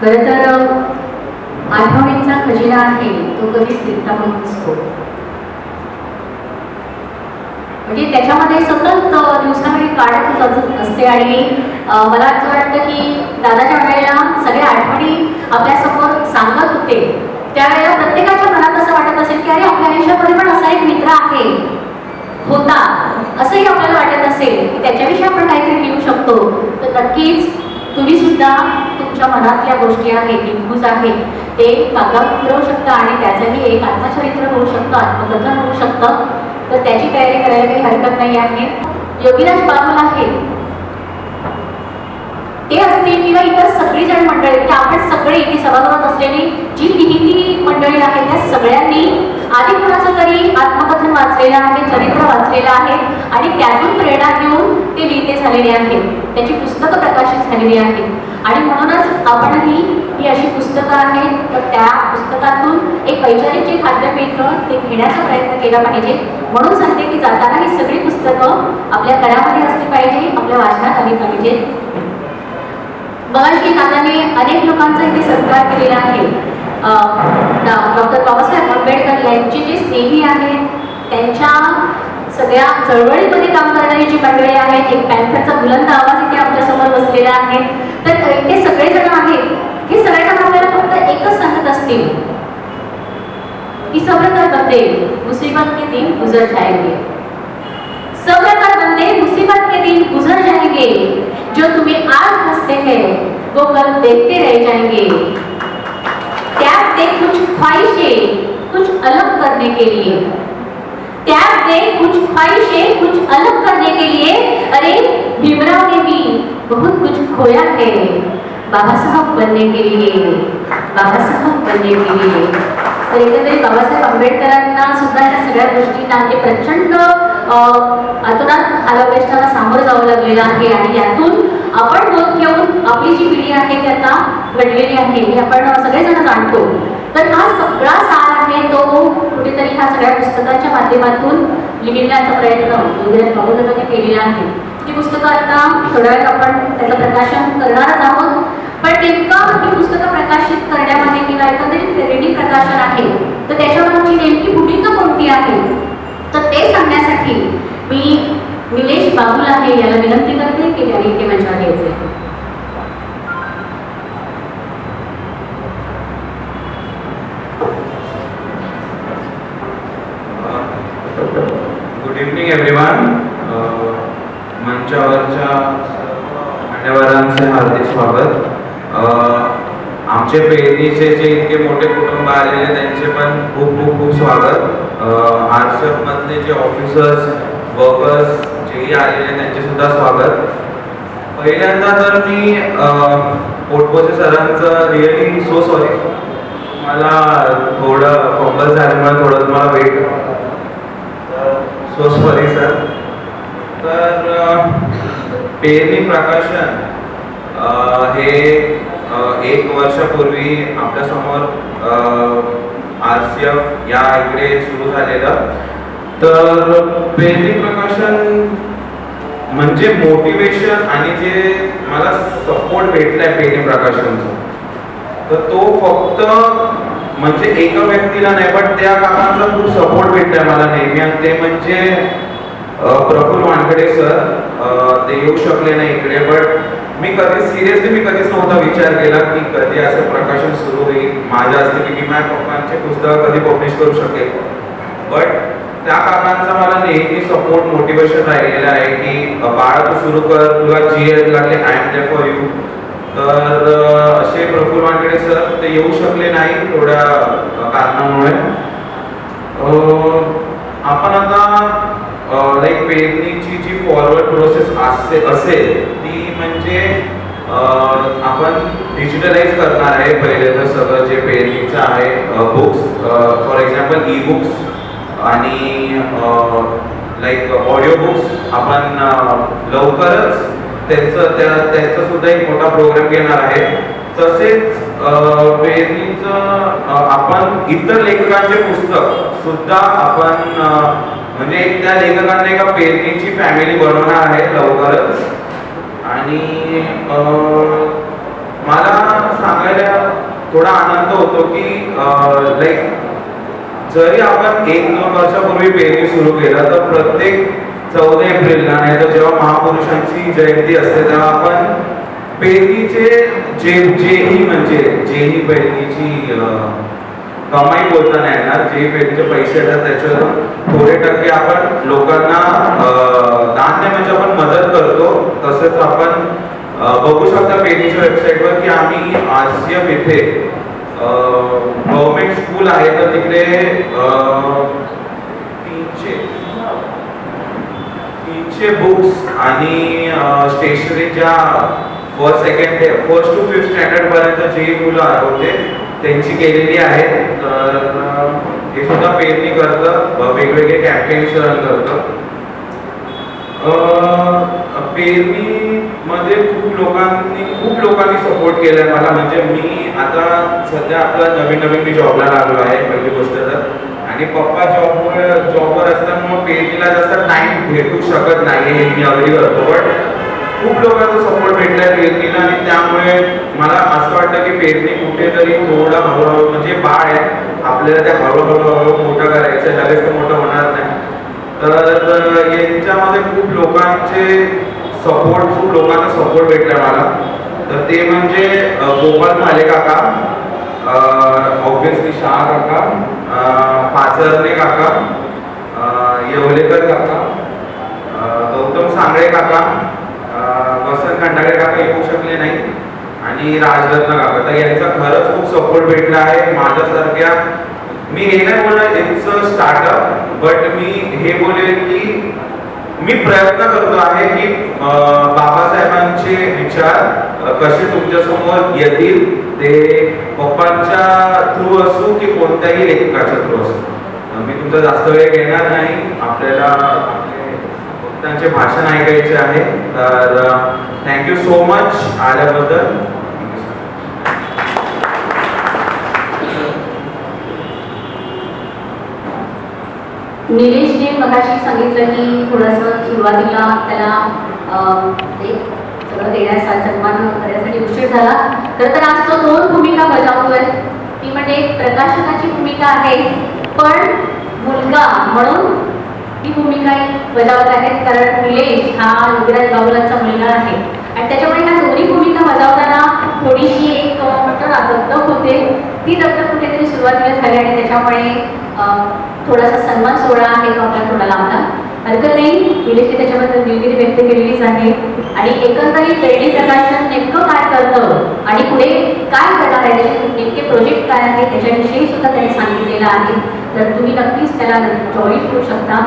खरं तर आठवणींचा खजिना आहे तो कधीच रिकामा म्हणून नसतो म्हणजे त्याच्यामध्ये सतत दिवसाकडे काढत जात असते आणि मला असं वाटतं की दादाच्या वेळेला सगळ्या आठवणी आपल्यासमोर सांगत होते. त्यावेळेला प्रत्येकाच्या मनात असं वाटत असेल की अरे आपल्या आयुष्यामध्ये पण असा एक मित्र आहे होता. असंही आपल्याला वाटत असेल. की त्याच्याविषयी आपण काहीतरी लिहू शकतो. तर नक्कीच तुम्ही सुद्धा तुमच्या मनातल्या गोष्टी आहेत इनपुज आहेत ते कागदावर फिरवू शकता आणि त्याचंही एक आत्मचरित्र होऊ शकतं आत्मकथन होऊ शकतं. तर त्याची तयारी करायला काही हरकत नाही आहे. योगीराज बाबूल आहे ते असतील किंवा इतर सगळी जण मंडळी म्हणजे आपण सगळे इथे सभागृहात असलेली जी लिहिती मंडळी आहेत त्या सगळ्यांनी आधी कुणाचं तरी आत्मकथन वाचलेलं आहे चरित्र वाचलेलं आहे आणि त्या प्रेरणा घेऊन ते लिहिते झालेली आहेत त्याची पुस्तकं प्रकाशित झालेली आहेत आणि म्हणूनच आपणही ही अशी पुस्तकं आहेत तर त्या पुस्तकातून एक वैचारिक जे खाद्य मिळतं ते घेण्याचा प्रयत्न केला पाहिजे. म्हणून सांगते की जाताना ही सगळी पुस्तकं आपल्या घरामध्ये असली पाहिजे आपल्या वाचनात आली पाहिजेत मगाशी नानाने अनेक लोकांचा इथे सत्कार केलेला आहे. डॉक्टर बाबासाहेब आंबेडकर यांचे जे स्नेही आहेत त्यांच्या सगळ्या चळवळीमध्ये काम करणारी जी मंडळी आहेत एक पॅन्थरचा बुलंद आवाज इथे आपल्यासमोर बसलेला आहे. तर इथे सगळेजण आहेत. हे सगळेजण आपल्याला फक्त एकच सांगत असतील. की सब्र कर बंदे मुसीबत के दिन गुजर जाएंगे. सब्र कर बंदे मुसीबत के दिन गुजर जाएंगे. जो तुम्हें आज हंसते हैं वो कल देखते रह जाएंगे. त्याग दे कुछ ख्वाहिशें कुछ अलग करने के लिए. त्याग दे कुछ ख्वाहिशें कुछ अलग करने के लिए। अरे भीमराव ने भी बहुत कुछ खोया है बाबा साहब बनने के लिए बाबा साहब बनने के लिए। तर एकंदरीत बाबासाहेब आंबेडकरांना सुद्धा या सगळ्या गोष्टींना म्हणजे प्रचंड अं, अतोनात सामोरं जावं लागलेलं आहे. आणि यातून आपण बोध घेऊन आपली जी पिढी आहे ती आता घडलेली आहे हे आपण सगळेजण जाणतो. तर हा सगळा सार आहे तो कुठेतरी ह्या सगळ्या पुस्तकांच्या माध्यमातून लिहिण्याचा प्रयत्न योगेश बाबूदादांनी केलेला आहे. ती पुस्तकं आता थोड्या वेळात आपण त्याचं प्रकाशन करणारच आहोत. पण नेमकं ही पुस्तकं प्रकाशित करण्यामध्ये किंवा एकंदरीत रेडी प्रकाशन आहे तर त्याच्यावरची नेमकी भूमिका कोणती आहे? तर ते सांगण्यासाठी मी निलेश बाबुल आहे याला विनंती करते की त्यांनी ते माझ्या यायचे हार्दिक स्वागत आमचे पेरणीचे जे इतके मोठे कुटुंब आलेले त्यांचे पण खूप खूप खूप स्वागत. आरसीएफ मधले जे ऑफिसर्स वर्कर्स जेही आलेले त्यांचे सुद्धा स्वागत. पहिल्यांदा तर मी पोटपोचे सरांचं रिअली सो सॉरी मला थोडं फॉम्बल झाल्यामुळे थोडं तुम्हाला वेट. सो सॉरी सर तर पेरणी प्रकाशन हे एक वर्षापूर्वी आपल्यासमोर आर सी एफ या इकडे सुरू झालेलं. तर पेरणी प्रकाशन म्हणजे मोटिवेशन आणि जे मला सपोर्ट भेटलाय पेरणी प्रकाशनचा. तर तो फक्त म्हणजे एका व्यक्तीला नाही पण त्या काकांचा खूप सपोर्ट भेटलाय मला नेहमी. आणि ते म्हणजे प्रफुल वानखडे सर. ते येऊ शकले नाही इकडे बट मी कधी सिरियसली मी कधीच नव्हता विचार केला की कधी असं प्रकाशन सुरू होईल. माझ्या असते की मी माझ्या पप्पांचे पुस्तक कधी पब्लिश करू शकेल बट त्या काकांचा मला नेहमी सपोर्ट मोटिवेशन राहिलेलं आहे की बाळ बाळा तू सुरू कर. तुला जी एस लागले I am there for you तर असे प्रफुल वानखेडे सर ते येऊ शकले नाही थोड्या कारणामुळे. आपण आता लाईक पेरणीची जी फॉरवर्ड प्रोसेस असते असेल म्हणजे आपण डिजिटलाइज करणार आहे पहिले तर सगळं जे पेरणीचं आहे books for example e books आणि लाईक ऑडिओ बुक्स आपण लवकरच त्यांचं त्या त्यांचा सुद्धा एक मोठा प्रोग्राम घेणार आहे. तसेच अं, आपण इतर लेखकांचे पुस्तक सुद्धा आपण म्हणजे त्या लेखकांना एका पेरणीची फॅमिली बनवणार आहे लवकरच. आणि मला सांगायला थोडा आनंद होतो की लाईक जरी आपण एक दोन वर्षापूर्वी पेरणी सुरू केलं तर प्रत्येक चौदा एप्रिलला नाही तर जेव्हा महापुरुषांची जयंती असते तेव्हा आपण पेरणीचे जे जेही म्हणजे जेही पेरणीची कमाई बोलता नाही येणार. जे पेरणीचे पैसे येतात त्याच्यावर थोडे टक्के आपण लोकांना धान्य म्हणजे आपण मदत करतो. तसंच आपण बघू शकता पेनीच्या वेबसाईटवर की आम्ही आसियम येथे गव्हर्नमेंट स्कूल आहे. तर तिकडे तीनशे तीनशे बुक्स आणि स्टेशनरीच्या first second first to fifth standard पर्यंत जे मुलं होते त्यांची केलेली आहे. तर हे सुद्धा पेरणी करतं. वेगवेगळे कॅम्पेन्स रन करतं. पेरणी मध्ये खूप लोकांनी खूप लोकांनी सपोर्ट केलाय मला. म्हणजे मी आता सध्या आपला नवीन नवीन मी जॉबला लागलो आहे पहिली गोष्ट तर. आणि पप्पा जॉबमुळे जॉबवर असल्यामुळे पेरणीला जास्त टाइम भेटू शकत नाही हे मी अगदी करतो. पण खूप लोकांचा सपोर्ट भेटला पेरणीला आणि त्यामुळे मला असं वाटतं की पेरणी कुठेतरी थोडं हळूहळू म्हणजे बाळ आहे आपल्याला त्या हळूहळू हळूहळू मोठं करायचं लगेच तर मोठं होणार नाही. तर यांच्यामध्ये खूप लोकांचे सपोर्ट खूप लोकांचा सपोर्ट भेटला मला. तर ते म्हणजे गोपाल माले काका ऑब्विसली शाह काका अ, पाचरणे काका येवलेकर काका गौतम सांगळे काका वसंत खंडागळे काका येऊ शकले नाही. आणि राजरत्न काका. तर यांचा खरंच खूप सपोर्ट भेटला आहे माझ्यासारख्या. मी हे नाही बोलणार इट्स स्टार्टअप बट मी हे बोलेल की मी प्रयत्न करतो आहे की अं, बाबासाहेबांचे विचार कसे तुमच्यासमोर येतील ते पप्पांच्या थ्रू असू की कोणत्याही लेखकाच्या थ्रू असू. मी तुमचा जास्त वेळ घेणार नाही. आपल्याला त्यांचे भाषण ऐकायचे आहे. तर थँक्यू सो मच आल्याबद्दल. Thank निलेश मगाशी सांगितलं की थोडंसं सुरुवातीला त्याला अं, सगळं देण्याचा सन्मान करण्यासाठी उशीर झाला. तर तर आज तो दोन भूमिका बजावतोय. ती म्हणजे एक प्रकाशकाची भूमिका आहे पण मुलगा म्हणून बजावत आहेत. कारण निलेश हा योगीराज बाबुलांचा मुलगा आहे. आणि त्याच्यामुळे ह्या दोन्ही भूमिका बजावताना थोडीशी एक म्हटलं म्हणतो ना दत्तक होते. ती दत्तक कुठेतरी सुरुवातीला झाली आणि त्याच्यामुळे थोडासा सन्मान सोहळा आहे तो आपला थोडा लावला हरकत नाही निलेशने त्याच्याबद्दल दिलगिरी व्यक्त केलेलीच आहे. आणि एकंदरीत दैनिक प्रकाशन नेमकं काय करतं आणि पुढे काय करणार आहे त्याचे नेमके प्रोजेक्ट काय आहे त्याच्याविषयी सुद्धा त्यांनी सांगितलेलं आहे. तर तुम्ही नक्कीच त्याला जॉईन करू शकता.